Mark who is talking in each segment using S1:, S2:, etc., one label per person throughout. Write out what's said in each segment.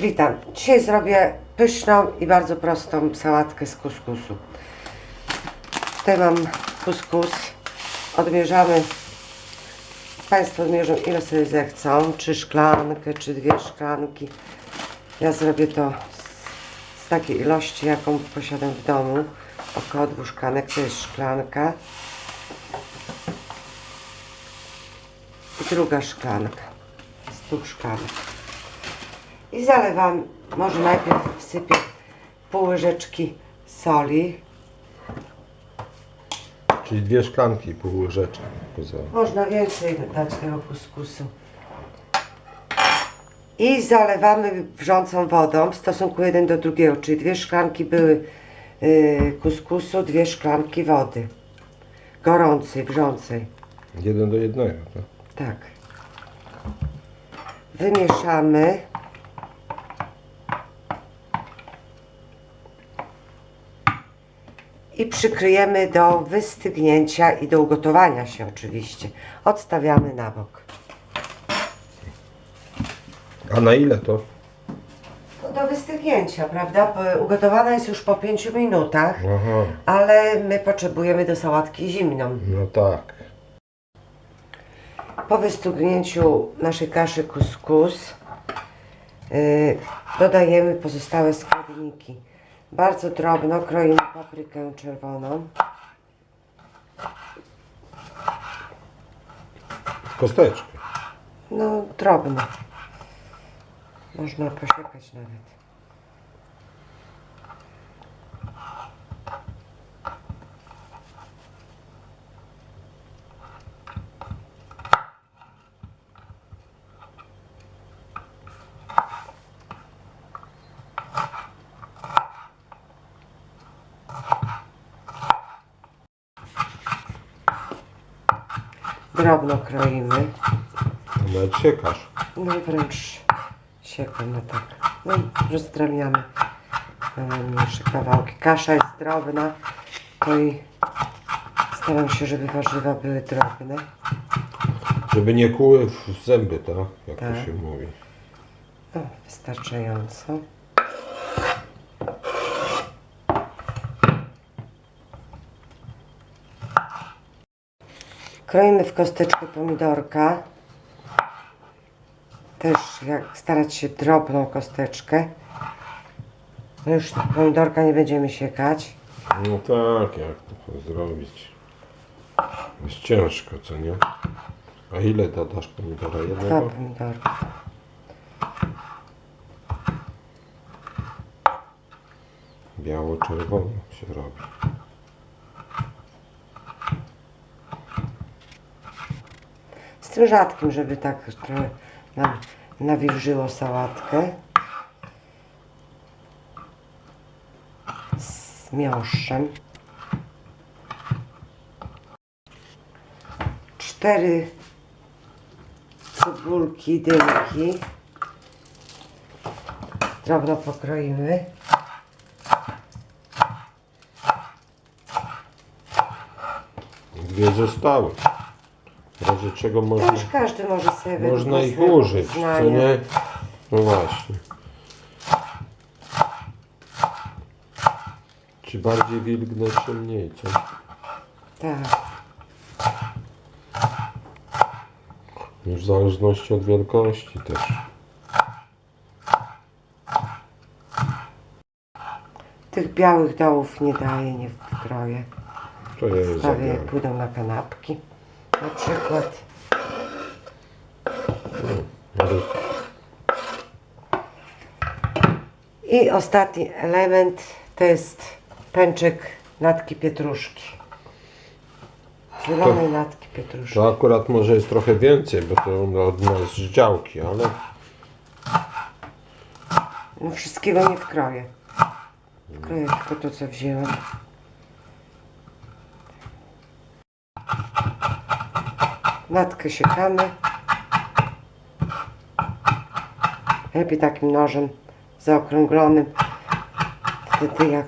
S1: Witam. Dzisiaj zrobię pyszną i bardzo prostą sałatkę z kuskusu. Tutaj mam kuskus. Odmierzamy. Państwo odmierzą ile sobie zechcą. Czy szklankę, czy dwie szklanki. Ja zrobię to z, z takiej ilości, jaką posiadam w domu. Około dwóch szklanek. To jest szklanka. I druga szklanka. Z dwóch szklanek. I zalewam, może najpierw wsypię pół łyżeczki soli.
S2: Czyli dwie szklanki, pół łyżeczki.
S1: Można więcej dać tego kuskusu. I zalewamy wrzącą wodą w stosunku jeden do drugiego, czyli dwie szklanki były yy, kuskusu, dwie szklanki wody. Gorącej, wrzącej.
S2: Jeden do jednego, tak?
S1: Tak. Wymieszamy. I przykryjemy do wystygnięcia i do ugotowania się oczywiście. Odstawiamy na bok.
S2: A na ile to?
S1: No do wystygnięcia, prawda? Ugotowana jest już po 5 minutach,
S2: Aha,
S1: ale my potrzebujemy do sałatki zimną.
S2: no tak.
S1: Po wystygnięciu naszej kaszy kuskus yy, dodajemy pozostałe składniki. Bardzo drobno kroimy paprykę czerwoną.
S2: Kosteczkę.
S1: No drobno. Można posiekać nawet. Drobno kroimy.
S2: Nawet siekasz.
S1: No i wręcz siekam na tak. No i rozdrabniamy mniejsze kawałki. Kasza jest drobna, to i staram się, żeby warzywa były drobne.
S2: Żeby nie kłuły w zęby, tak? Jak
S1: Tak.
S2: to się mówi.
S1: No, wystarczająco. Kroimy w kosteczkę pomidorka. Też jak starać się drobną kosteczkę. No już pomidorka nie będziemy siekać.
S2: No tak, jak to zrobić? Jest ciężko, co nie? A ile dodasz pomidora
S1: Dwa
S2: jednego?
S1: pomidorki.
S2: Biało-czerwono się robi.
S1: Z tym rzadkim, żeby tak trochę nam nawilżyło sałatkę. Z miąższem. Cztery cebulki, dymki. Drobno pokroimy.
S2: Dwie zostały. Razie czego można,
S1: Też każdy może sobie
S2: można ich
S1: własnego
S2: użyć, co
S1: uznania.
S2: nie? No właśnie. Czy bardziej wilgne, czy mniej, co?
S1: Tak.
S2: Już w zależności od wielkości też.
S1: Tych białych dołów nie daję, nie wkroję.
S2: To ja je
S1: Stawię,
S2: zabiorę.
S1: pójdą na kanapki. Na przykład. I ostatni element to jest pęczek natki pietruszki. Zielonej natki pietruszki.
S2: To akurat może jest trochę więcej, bo to od nas z działki, ale
S1: No wszystkiego nie wkroję. Wkroję tylko to, co wzięłam. Natkę siekamy. Lepiej takim nożem zaokrąglonym. Wtedy jak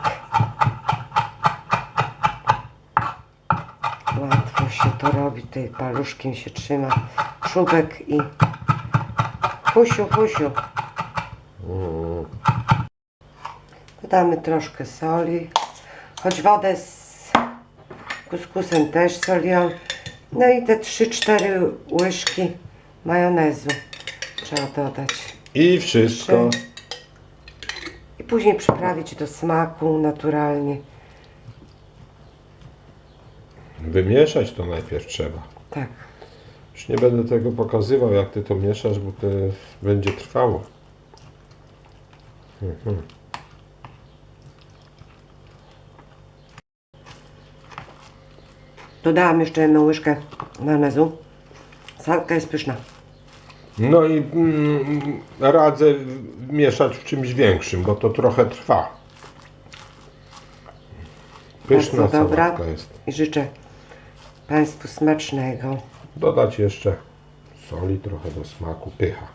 S1: łatwo się to robi. Tutaj paluszkiem się trzyma czubek i husiu, husiu. Dodamy troszkę soli, choć wodę z kuskusem też solią. No i te 3-4 łyżki majonezu trzeba dodać.
S2: I wszystko.
S1: I później przyprawić do smaku naturalnie.
S2: Wymieszać to najpierw trzeba.
S1: Tak.
S2: Już nie będę tego pokazywał, jak ty to mieszasz, bo to będzie trwało. Mhm.
S1: Dodałam jeszcze jedną łyżkę majonezu. Salka jest pyszna.
S2: No i mm, radzę mieszać w czymś większym, bo to trochę trwa. Pyszna
S1: Bardzo dobra.
S2: sałatka jest.
S1: I życzę Państwu smacznego.
S2: Dodać jeszcze soli trochę do smaku, pycha.